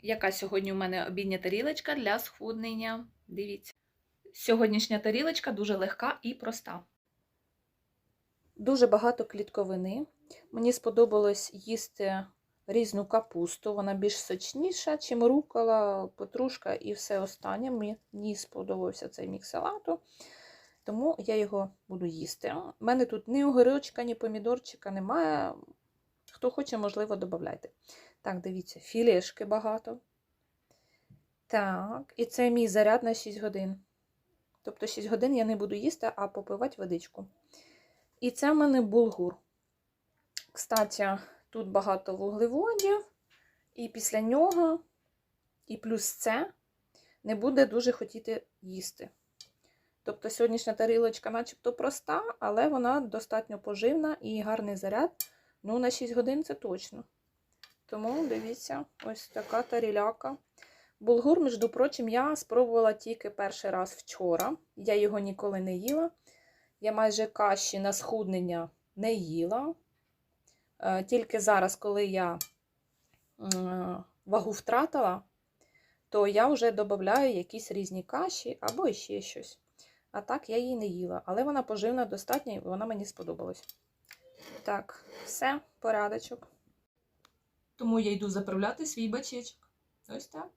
яка сьогодні у мене обідня тарілочка для схуднення. Дивіться. Сьогоднішня тарілочка дуже легка і проста. Дуже багато клітковини. Мені сподобалось їсти різну капусту. Вона більш сочніша, чим рукола, петрушка і все останнє. Мені сподобався цей мікс салату, тому я його буду їсти. У мене тут ні огірочка, ні помідорчика немає. Хто хоче, можливо, додавайте. Так, дивіться, філешки багато. Так, і це мій заряд на 6 годин. Тобто 6 годин я не буду їсти, а попивати водичку. І це в мене булгур. Кстати, тут багато вуглеводів, і після нього, і плюс це, не буде дуже хотіти їсти. Тобто сьогоднішня тарілочка начебто проста, але вона достатньо поживна і гарний заряд. Ну, на 6 годин це точно. Тому дивіться, ось така таріляка. Булгур, між прочим, я спробувала тільки перший раз вчора. Я його ніколи не їла. Я майже каші на схуднення не їла. Е, Тільки зараз, коли я вагу втратила, то я вже додаю якісь різні каші або ще щось. А так я її не їла. Але вона поживна достатньо і вона мені сподобалась. Так, все, порядочок. Тому я йду заправляти свій бачечок. Ось так.